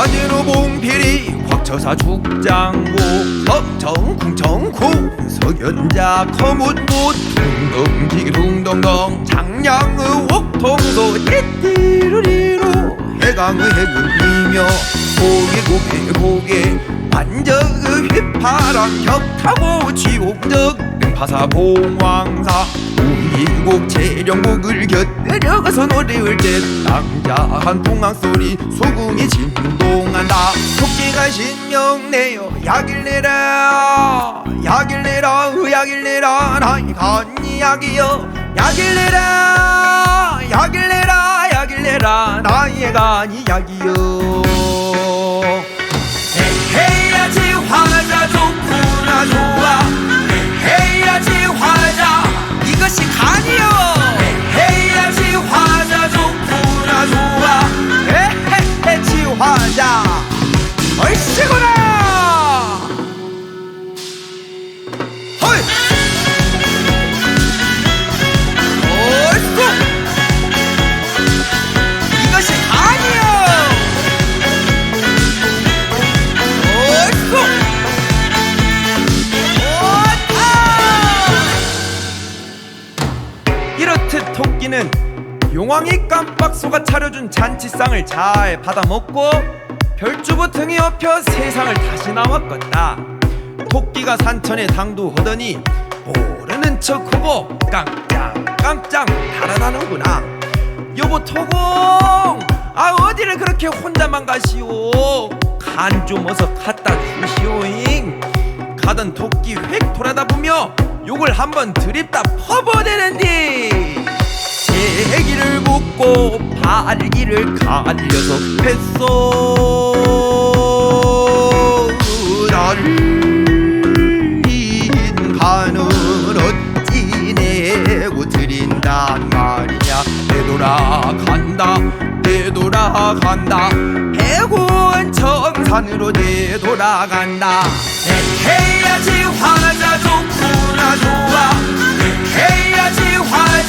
산으로 봉필이 확쳐사 죽장고 석정 궁정고 석연자 거뭇못 둥덩지기 둥덩덩 장량의 옥통도 띠띠르리로 해강의 해금이며 고개 고개 고개 반적의 휘파람 격타고 지옥적 파사 봉황사 우이곡 재령곡을 곁들여가서 노래할 때 낭자한 풍악 소리 소궁이 진동 한다 토끼가 신명 내어 약일 내라 약일 내라 약일 내라. 나이 간이 약이여. 약일 내라 약일 내라 약일 내라. 나의 간이 약이여. 해야지 화자 좋구나 좋아. 해야지 화자. 이것이 간이요 화자 얼씨구나! 헐! 얼쑤! 이것이 간이요! 얼쑤! 이렇듯 토끼는 용왕이 깜빡 속아 차려준 잔치상을 잘 받아먹고 별주부 등에 업혀 세상을 다시 나왔건다. 토끼가 산천에 당도하더니 모르는 척 후보 깡짱 깡짱 달아나는구나. 여보 토공! 아 어디를 그렇게 혼자만 가시오? 간 좀 어서 갖다 주시오잉. 가던 토끼 획 돌아다 보며 욕을 한번 드립다 퍼버대는디 발기를 갈려서 했소. 나를 인 간을 어찌 내고 드린단 말이냐? 되돌아간다 되돌아간다. 해군 청산으로 되돌아간다. 해야지 화자 좋구나 좋아 해야지 간이요